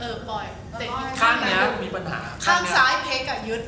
เออปล่อยแต่อีข้างนี้มีปัญหาข้างซ้ายเพกอะยึด